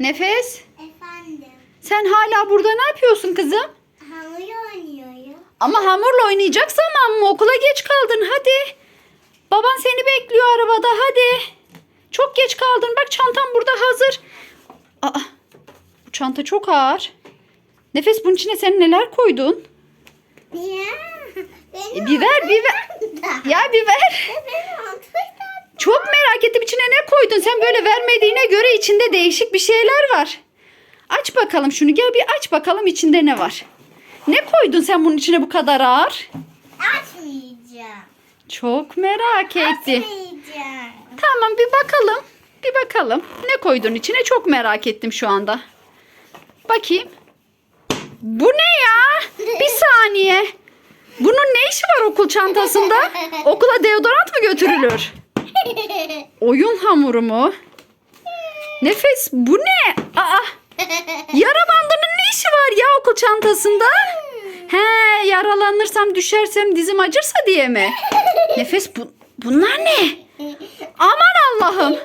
Nefes Efendim. sen hala burada ne yapıyorsun kızım? Hamur oynuyorum. Ama hamurla oynayacak zaman mı? Okula geç kaldın hadi. Baban seni bekliyor arabada hadi. Çok geç kaldın. Bak çantam burada hazır. Aa, bu çanta çok ağır. Nefes bunun içine sen neler koydun? Ya. E, ver. ortada. Ya. Benim ortada. Çok merak ettim içine ne koydun? Sen böyle vermediğine göre içinde değişik bir şeyler var. Aç bakalım şunu. Gel bir aç bakalım içinde ne var. Ne koydun sen bunun içine bu kadar ağır? Açmayacağım. Çok merak ettim. Açmayacağım. Tamam bir bakalım. Bir bakalım. Ne koydun içine çok merak ettim şu anda. Bakayım. Bu ne ya? Bir saniye. Bunun ne işi var okul çantasında? Okula deodorant mı götürülür? Oyun hamuru mu? Nefes bu ne? Aa, yara bandının ne işi var ya okul çantasında? He yaralanırsam düşersem dizim acırsa diye mi? Nefes bu, bunlar ne? Aman Allah'ım.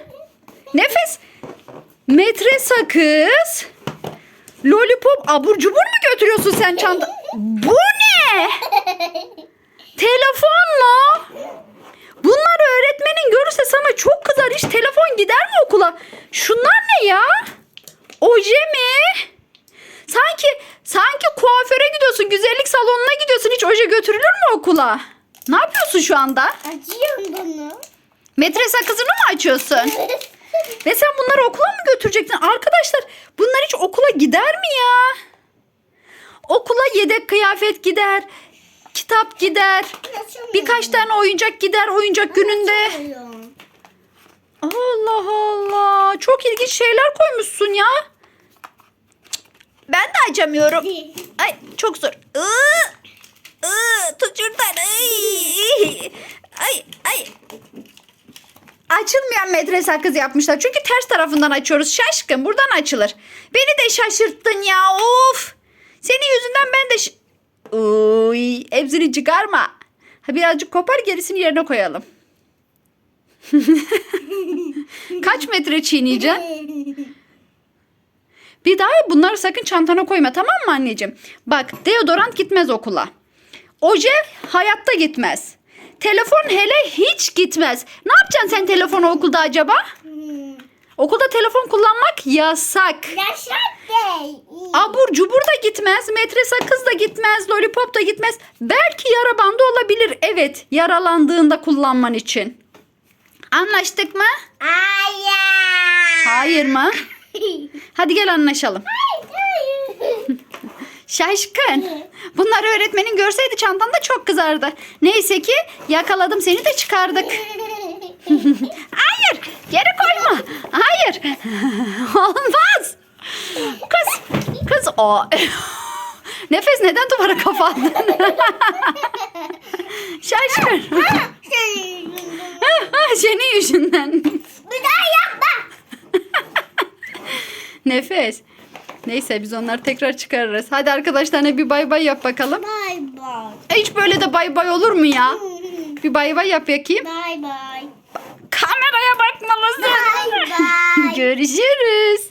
Nefes. Metre sakız. Lollipop abur cubur mu götürüyorsun sen çanta? Bu ne? Telefon mu? Bunları öğretmenin görürse sana çok kızar. Hiç telefon gider mi okula? Şunlar ne ya? Oje mi? Sanki sanki kuaföre gidiyorsun, güzellik salonuna gidiyorsun. Hiç oje götürülür mü okula? Ne yapıyorsun şu anda? Açıyorum bunu. Metre sakızını mı açıyorsun? Ve sen bunları okula mı götüreceksin? Arkadaşlar bunlar hiç okula gider mi ya? Okula yedek kıyafet gider. Kitap gider. Birkaç tane oyuncak gider oyuncak gününde. Allah Allah. Çok ilginç şeyler koymuşsun ya. Ben de açamıyorum. Ay çok zor. Iı, ıı, tut şuradan. Ay, ay, ay. Açılmayan metre sakız yapmışlar. Çünkü ters tarafından açıyoruz. Şaşkın buradan açılır. Beni de şaşırttın ya. Of. Senin yüzünden ben de... Uy, hepsini çıkarma. Ha, birazcık kopar gerisini yerine koyalım. Kaç metre çiğneyeceksin? Bir daha bunları sakın çantana koyma tamam mı anneciğim? Bak deodorant gitmez okula. Oje hayatta gitmez. Telefon hele hiç gitmez. Ne yapacaksın sen telefonu okulda acaba? Hmm. Okulda telefon kullanmak yasak. Yaşar Bey. Abur cubur da gitmez. Metre sakız da gitmez. Lollipop da gitmez. Belki yara bandı olabilir. Evet yaralandığında kullanman için. Anlaştık mı? Hayır. Hayır mı? Hadi gel anlaşalım. Hayır. Şaşkın. Bunları öğretmenin görseydi çantanda çok kızardı. Neyse ki yakaladım seni de çıkardık. Hayır. Geri koyma. Hayır. Olmaz. Kız. Kız o. Nefes neden duvara kafa attın? Şaşkın. Senin yüzünden. Bir daha yapma. Nefes. Neyse biz onları tekrar çıkarırız. Hadi arkadaşlarına bir bay bay yap bakalım. Bye bye. Hiç böyle de bay bay olur mu ya? Bir bay bay yap bakayım. Bye bye. Kameraya bakmalısın. Bye bye. Görüşürüz.